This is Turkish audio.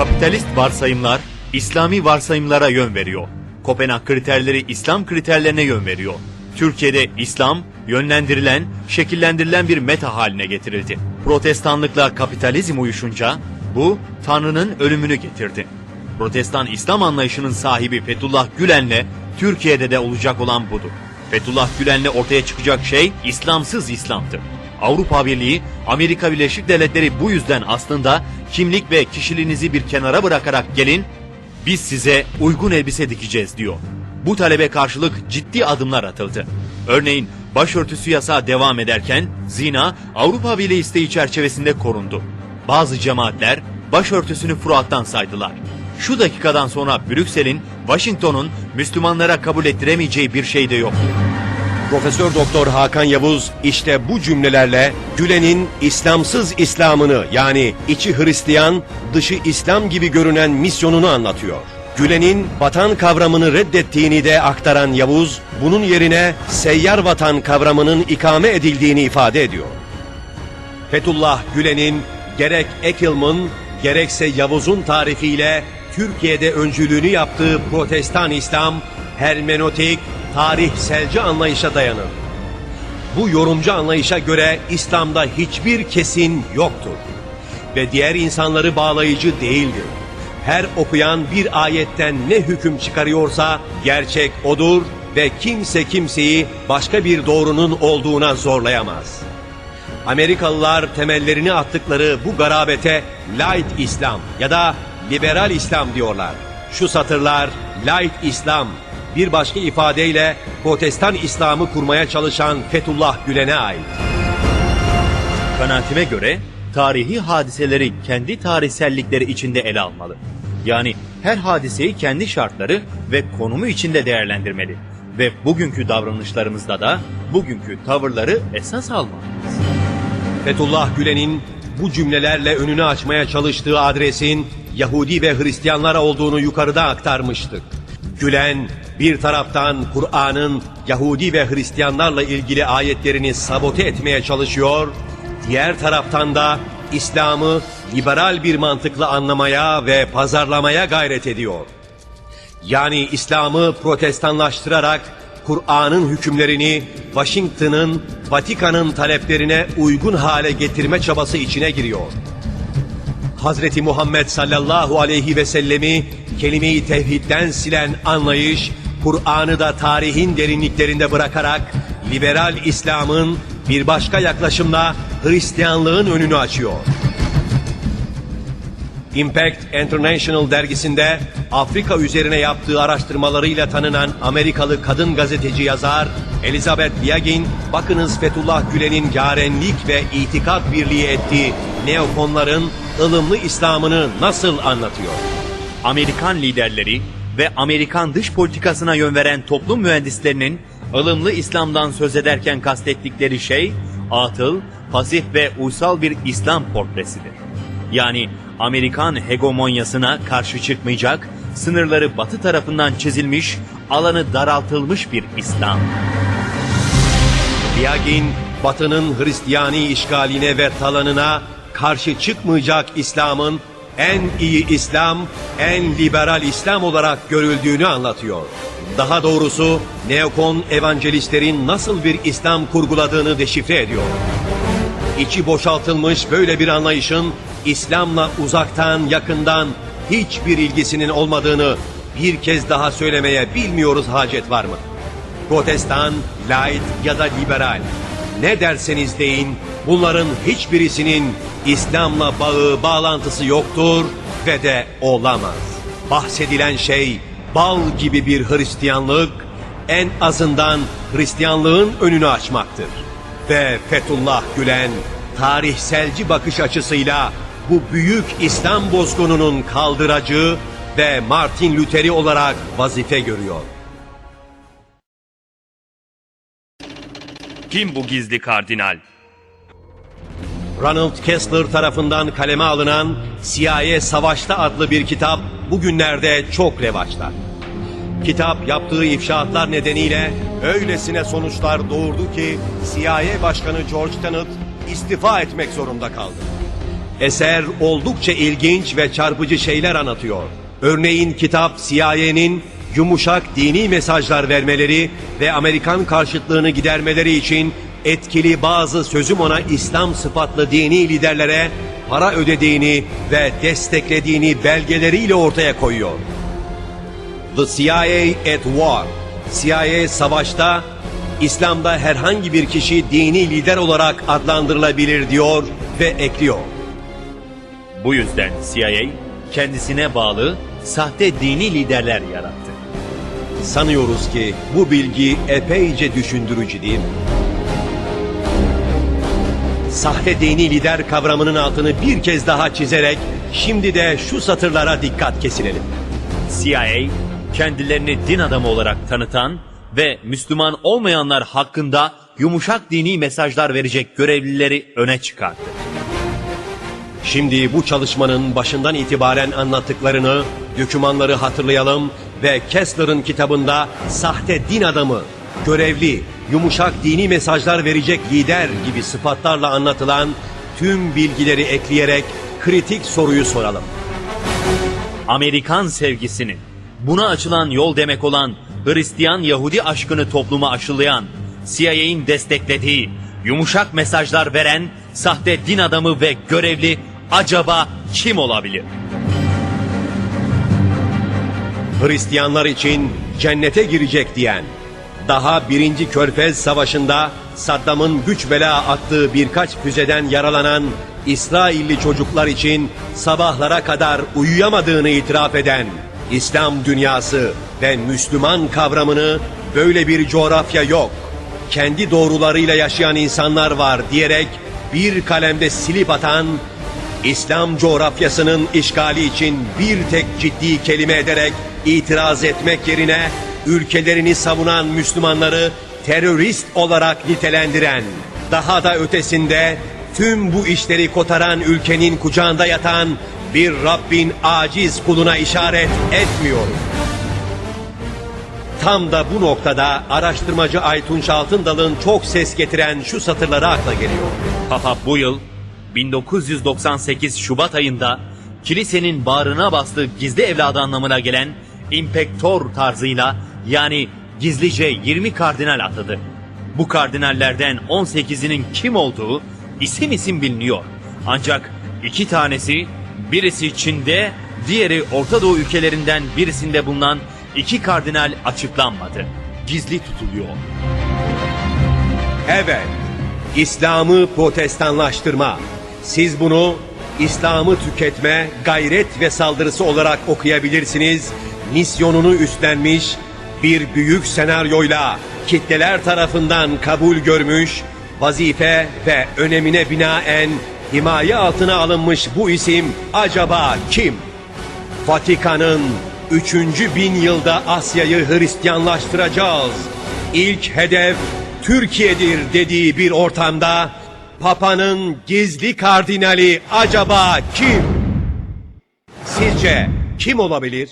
Kapitalist varsayımlar İslami varsayımlara yön veriyor. Kopenhag kriterleri İslam kriterlerine yön veriyor. Türkiye'de İslam yönlendirilen, şekillendirilen bir meta haline getirildi. Protestanlıkla kapitalizm uyuşunca bu Tanrı'nın ölümünü getirdi. Protestan İslam anlayışının sahibi Fethullah Gülen'le Türkiye'de de olacak olan budur. Fethullah Gülen'le ortaya çıkacak şey İslamsız İslam'dır. Avrupa Birliği, Amerika Birleşik Devletleri bu yüzden aslında kimlik ve kişiliğinizi bir kenara bırakarak gelin, biz size uygun elbise dikeceğiz diyor. Bu talebe karşılık ciddi adımlar atıldı. Örneğin başörtüsü yasağı devam ederken zina Avrupa Birliği isteği çerçevesinde korundu. Bazı cemaatler başörtüsünü Fırat'tan saydılar. Şu dakikadan sonra Brüksel'in, Washington'un Müslümanlara kabul ettiremeyeceği bir şey de yok. Profesör Doktor Hakan Yavuz işte bu cümlelerle Gülen'in İslamsız İslam'ını yani içi Hristiyan, dışı İslam gibi görünen misyonunu anlatıyor. Gülen'in vatan kavramını reddettiğini de aktaran Yavuz, bunun yerine seyyar vatan kavramının ikame edildiğini ifade ediyor. Fethullah Gülen'in gerek Eckhelman gerekse Yavuz'un tarifiyle Türkiye'de öncülüğünü yaptığı protestan İslam, hermenötik, tarihselci anlayışa dayanır. Bu yorumcu anlayışa göre İslam'da hiçbir kesin yoktur ve diğer insanları bağlayıcı değildir. Her okuyan bir ayetten ne hüküm çıkarıyorsa gerçek odur ve kimse kimseyi başka bir doğrunun olduğuna zorlayamaz. Amerikalılar temellerini attıkları bu garabete light İslam ya da liberal İslam diyorlar. Şu satırlar light İslam bir başka ifadeyle protestan İslam'ı kurmaya çalışan Fethullah Gülen'e ait. Kanaatime göre tarihi hadiseleri kendi tarihsellikleri içinde ele almalı. Yani her hadiseyi kendi şartları ve konumu içinde değerlendirmeli. Ve bugünkü davranışlarımızda da bugünkü tavırları esas almalıyız. Fethullah Gülen'in bu cümlelerle önünü açmaya çalıştığı adresin Yahudi ve Hristiyanlara olduğunu yukarıda aktarmıştık. Gülen bir taraftan Kur'an'ın Yahudi ve Hristiyanlarla ilgili ayetlerini sabote etmeye çalışıyor, diğer taraftan da İslam'ı liberal bir mantıkla anlamaya ve pazarlamaya gayret ediyor. Yani İslam'ı protestanlaştırarak Kur'an'ın hükümlerini Washington'ın, Vatikan'ın taleplerine uygun hale getirme çabası içine giriyor. Hazreti Muhammed sallallahu aleyhi ve sellemi kelimeyi tevhidden silen anlayış, Kur'an'ı da tarihin derinliklerinde bırakarak liberal İslam'ın bir başka yaklaşımla Hristiyanlığın önünü açıyor. Impact International dergisinde Afrika üzerine yaptığı araştırmalarıyla tanınan Amerikalı kadın gazeteci yazar Elizabeth Biagin, bakınız Fethullah Gülen'in yarenlik ve itikat birliği ettiği neokonların ılımlı İslam'ını nasıl anlatıyor? Amerikan liderleri ve Amerikan dış politikasına yön veren toplum mühendislerinin ılımlı İslam'dan söz ederken kastettikleri şey atıl, pasif ve uysal bir İslam portresidir. Yani Amerikan hegemonyasına karşı çıkmayacak, sınırları batı tarafından çizilmiş, alanı daraltılmış bir İslam. Biagin, Batı'nın Hristiyani işgaline ve talanına karşı çıkmayacak İslam'ın en iyi İslam, en liberal İslam olarak görüldüğünü anlatıyor. Daha doğrusu neokon evangelistlerin nasıl bir İslam kurguladığını deşifre ediyor. İçi boşaltılmış böyle bir anlayışın İslam'la uzaktan yakından hiçbir ilgisinin olmadığını bir kez daha söylemeye bilmiyoruz hacet var mı? Protestan, laik ya da liberal. Ne derseniz deyin bunların hiçbirisinin İslam'la bağı bağlantısı yoktur ve de olamaz. Bahsedilen şey bal gibi bir Hristiyanlık en azından Hristiyanlığın önünü açmaktır. Ve Fethullah Gülen tarihselci bakış açısıyla bu büyük İslam bozgununun kaldıracı ve Martin Luther'i olarak vazife görüyor. Kim bu gizli kardinal? Ronald Kessler tarafından kaleme alınan CIA Savaşta adlı bir kitap bugünlerde çok revaçta. Kitap yaptığı ifşaatlar nedeniyle öylesine sonuçlar doğurdu ki CIA Başkanı George Tenet istifa etmek zorunda kaldı. Eser oldukça ilginç ve çarpıcı şeyler anlatıyor. Örneğin kitap CIA'nin yumuşak dini mesajlar vermeleri ve Amerikan karşıtlığını gidermeleri için etkili bazı sözüm ona İslam sıfatlı dini liderlere para ödediğini ve desteklediğini belgeleriyle ortaya koyuyor. The CIA at War. CIA savaşta İslam'da herhangi bir kişi dini lider olarak adlandırılabilir diyor ve ekliyor. Bu yüzden CIA kendisine bağlı sahte dini liderler yarattı. Sanıyoruz ki bu bilgi epeyce düşündürücü değil mi? Sahte dini lider kavramının altını bir kez daha çizerek şimdi de şu satırlara dikkat kesilelim. CIA kendilerini din adamı olarak tanıtan ve Müslüman olmayanlar hakkında yumuşak dini mesajlar verecek görevlileri öne çıkarttı. Şimdi bu çalışmanın başından itibaren anlattıklarını, dokümanları hatırlayalım ve Kessler'ın kitabında sahte din adamı, görevli, yumuşak dini mesajlar verecek lider gibi sıfatlarla anlatılan tüm bilgileri ekleyerek kritik soruyu soralım. Amerikan sevgisinin buna açılan yol demek olan Hristiyan Yahudi aşkını topluma aşılayan, CIA'in desteklediği, yumuşak mesajlar veren sahte din adamı ve görevli acaba kim olabilir? Hristiyanlar için cennete girecek diyen, daha birinci Körfez Savaşı'nda Saddam'ın güç bela attığı birkaç füzeden yaralanan İsrailli çocuklar için sabahlara kadar uyuyamadığını itiraf eden İslam dünyası ve Müslüman kavramını böyle bir coğrafya yok. Kendi doğrularıyla yaşayan insanlar var diyerek bir kalemde silip atan İslam coğrafyasının işgali için bir tek ciddi kelime ederek itiraz etmek yerine ülkelerini savunan Müslümanları terörist olarak nitelendiren, daha da ötesinde tüm bu işleri kotaran ülkenin kucağında yatan bir Rabbin aciz kuluna işaret etmiyorum. Tam da bu noktada araştırmacı Aytunç Altındal'ın çok ses getiren şu satırları akla geliyor. Papa bu yıl 1998 Şubat ayında kilisenin bağrına bastığı gizli evladı anlamına gelen impektor tarzıyla yani gizlice 20 kardinal atadı. Bu kardinallerden 18'inin kim olduğu isim isim biliniyor. Ancak iki tanesi birisi Çin'de diğeri Orta Doğu ülkelerinden birisinde bulunan iki kardinal açıklanmadı. Gizli tutuluyor. Evet, İslam'ı protestanlaştırma. Siz bunu İslam'ı tüketme, gayret ve saldırısı olarak okuyabilirsiniz. Misyonunu üstlenmiş, bir büyük senaryoyla kitleler tarafından kabul görmüş, vazife ve önemine binaen himaye altına alınmış bu isim acaba kim? Vatikan'ın 3. bin yılda Asya'yı Hristiyanlaştıracağız. İlk hedef Türkiye'dir dediği bir ortamda Papa'nın gizli kardinali acaba kim? Sizce kim olabilir?